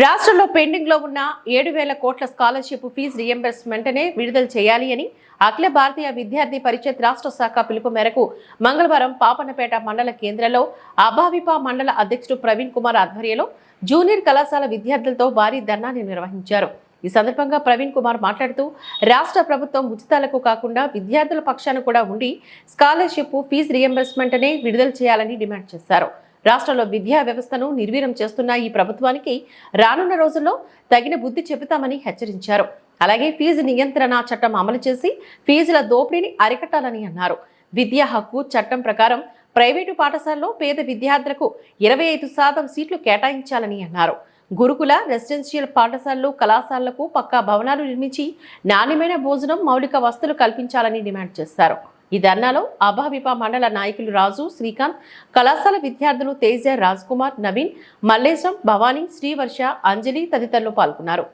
రాష్ట్రంలో పెండింగ్లో ఉన్న ఏడు వేల కోట్ల స్కాలర్షిప్ ఫీజు రియంబర్స్మెంట్నే విడుదల చేయాలి అని అఖిల భారతీయ విద్యార్థి పరిషత్ రాష్ట్ర శాఖ పిలుపు మేరకు మంగళవారం పాపన్నపేట మండల కేంద్రంలో అభావిపా మండల అధ్యక్షుడు ప్రవీణ్ కుమార్ ఆధ్వర్యంలో జూనియర్ కళాశాల విద్యార్థులతో భారీ ధర్నాన్ని నిర్వహించారు. ఈ సందర్భంగా ప్రవీణ్ కుమార్ మాట్లాడుతూ రాష్ట్ర ప్రభుత్వం ఉచితాలకు కాకుండా విద్యార్థుల పక్షాన కూడా ఉండి స్కాలర్షిప్ ఫీజు రియంబర్స్మెంట్నే విడుదల చేయాలని డిమాండ్ చేశారు. రాష్ట్రంలో విద్యా వ్యవస్థను నిర్వీర్యం చేస్తున్న ఈ ప్రభుత్వానికి రానున్న రోజుల్లో తగిన బుద్ధి చెబుతామని హెచ్చరించారు. అలాగే ఫీజు నియంత్రణ చట్టం అమలు చేసి ఫీజుల దోపిడీని అరికట్టాలని అన్నారు. విద్యా హక్కు చట్టం ప్రకారం ప్రైవేటు పాఠశాలలో పేద విద్యార్థులకు ఇరవై ఐదు శాతం సీట్లు కేటాయించాలని అన్నారు. గురుకుల రెసిడెన్షియల్ పాఠశాలలు కళాశాలలకు పక్కా భవనాలు నిర్మించి నాణ్యమైన భోజనం మౌలిక వస్తువులు కల్పించాలని డిమాండ్ చేశారు. ఈ ధర్నాలో అభావిప మండల నాయకులు రాజు శ్రీకాంత్ కళాశాల విద్యార్థులు తేజ రాజ్ కుమార్ నవీన్ మల్లేశం భవానీ శ్రీవర్ష అంజలి తదితరులు పాల్గొన్నారు.